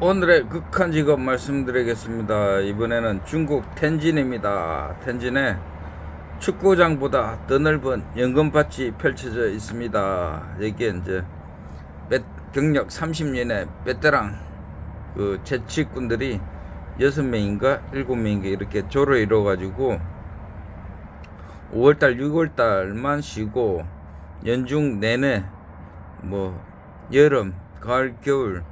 오늘의 극한 직업 말씀드리겠습니다. 이번에는 중국 텐진입니다. 텐진에 축구장보다 더 넓은 연금밭이 펼쳐져 있습니다. 여기에 이제 베- 경력 30년의 베테랑 그 재치꾼들이 6명인가 7명인가 이렇게 조를 이뤄가지고 5월달 6월달만 쉬고 연중 내내 뭐 여름 가을 겨울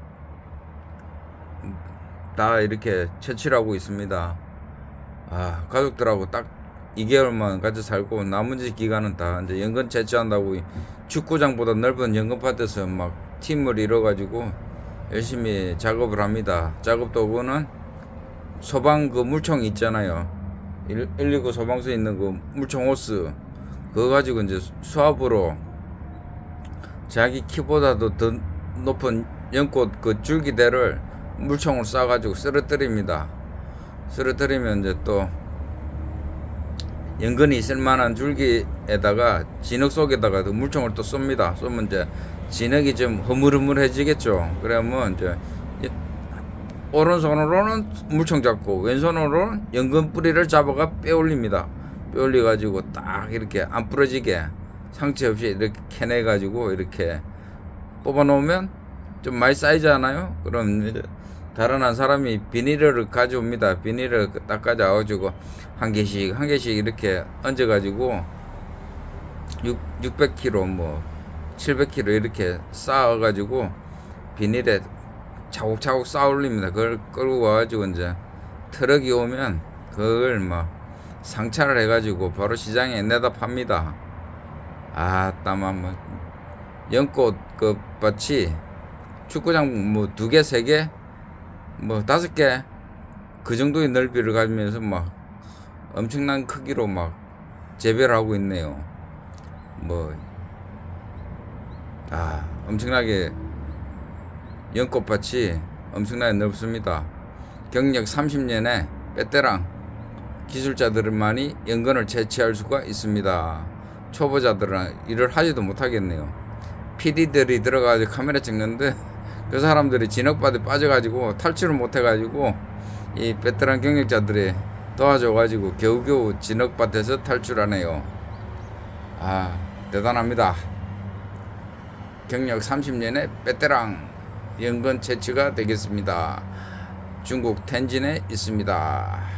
다 이렇게 채취하고 있습니다. 아 가족들하고 딱 2개월만 같이 살고 나머지 기간은 다 이제 연금 채취한다고 이 축구장보다 넓은 연금밭에서 막 팀을 이뤄가지고 열심히 작업을 합니다. 작업 도구는 소방 그 물총 있잖아요. 119 소방서 있는 그 물총 호스 그거 가지고 이제 수압으로 자기 키보다도 더 높은 연꽃 그 줄기대를 물총을 쏴가지고 쓰러뜨립니다. 쓰러뜨리면 이제 또 연근이 있을 만한 줄기에다가 진흙 속에다가 그 물총을 또 쏩니다. 쏘면 이제 진흙이 좀 흐물흐물해지겠죠. 그러면 이제 이- 오른손으로는 물총 잡고 왼손으로는 연근 뿌리를 잡아가 빼올립니다. 빼올려 가지고 딱 이렇게 안 부러지게 상처 없이 이렇게 캐내 가지고 이렇게 뽑아 놓으면 좀 많이 쌓이잖아요. 그럼 이제 다른 한 사람이 비닐을 가져옵니다. 비닐을 딱 가져와가지고 한 개씩 한 개씩 이렇게 얹어가지고 6 600kg 뭐 700kg 이렇게 쌓아가지고 비닐에 차곡차곡 쌓아 올립니다. 그걸 끌고 와가지고 이제 트럭이 오면 그걸 막 상차를 해가지고 바로 시장에 내다 팝니다. 아, 따만 뭐 연꽃 그 밭이 축구장 뭐 두 개, 세 개, 뭐 다섯 개 그 정도의 넓이를 가지면서 막 엄청난 크기로 막 재배를 하고 있네요. 뭐, 아, 엄청나게 연꽃밭이 엄청나게 넓습니다. 경력 30년의 베테랑 기술자들만이 연근을 채취할 수가 있습니다. 초보자들은 일을 하지도 못하겠네요. PD들이 들어가서 카메라 찍는데 그 사람들이 진흙밭에 빠져가지고 탈출을 못해가지고 이 베테랑 경력자들이 도와줘가지고 겨우겨우 진흙밭에서 탈출하네요. 아 대단합니다. 경력 30년의 베테랑 연근 채취가 되겠습니다. 중국 텐진에 있습니다.